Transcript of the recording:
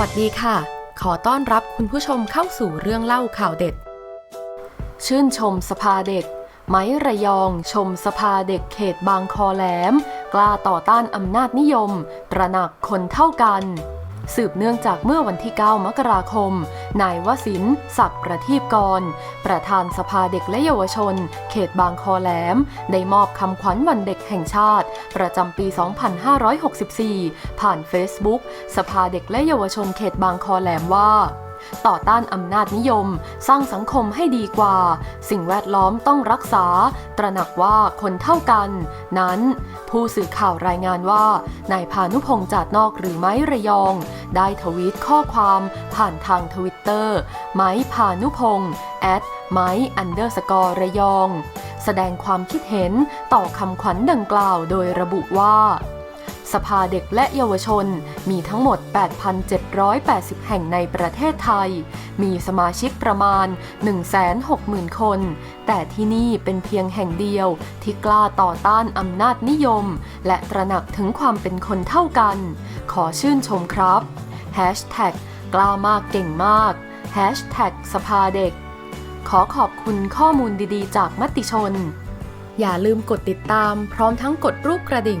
วัสดีค่ะ ขอต้อนรับคุณผู้ชมเข้าสู่เรื่องเล่าข่าวเด็ด ชื่นชมสภาเด็ก ไม้ระยองชมสภาเด็กเขตบางคอแหลม กล้าต่อต้านอำนาจนิยมตระหนักคนเท่ากัน สืบเนื่องจากเมื่อวันที่ 9 มกราคม นายวสินศักดิ์ประทีปกร ประธานสภาเด็กและเยาวชน เขตบางคอแหลม ได้มอบคำขวัญวันเด็กแห่งชาติ ประจำปี 2564 ผ่านเฟซบุ๊กสภาเด็กและเยาวชนเขตบางคอแหลมว่า ต่อต้านอำนาจนิยม สร้างสังคมให้ดีกว่า สิ่งแวดล้อมต้องรักษา ตระหนักว่าคนเท่ากัน นั้น ผู้สื่อข่าวรายงานว่านายพานุพงษ์จาดนอกหรือไม้ระยอง ได้ทวีตข้อความผ่านทางทวิตเตอร์ไม้พานุพงษ์ at ไม้อันเดอร์สกอร์ระยอง แสดงความคิดเห็นต่อคำขวัญดังกล่าวโดยระบุว่า สภาเด็กและเยาวชน มีทั้งหมด 8,780 แห่งในประเทศไทย มีสมาชิกประมาณ 160,000 คน แต่ที่นี่เป็นเพียงแห่งเดียวที่กล้าต่อต้านอำนาจนิยม และตระหนักถึงความเป็นคนเท่ากัน ขอชื่นชมครับ Hashtag กล้ามากเก่งมาก Hashtag สภาเด็ก ขอขอบคุณข้อมูลดีๆ จากมติชน อย่าลืมกดติดตามพร้อมทั้งกดรูปกระดิ่ง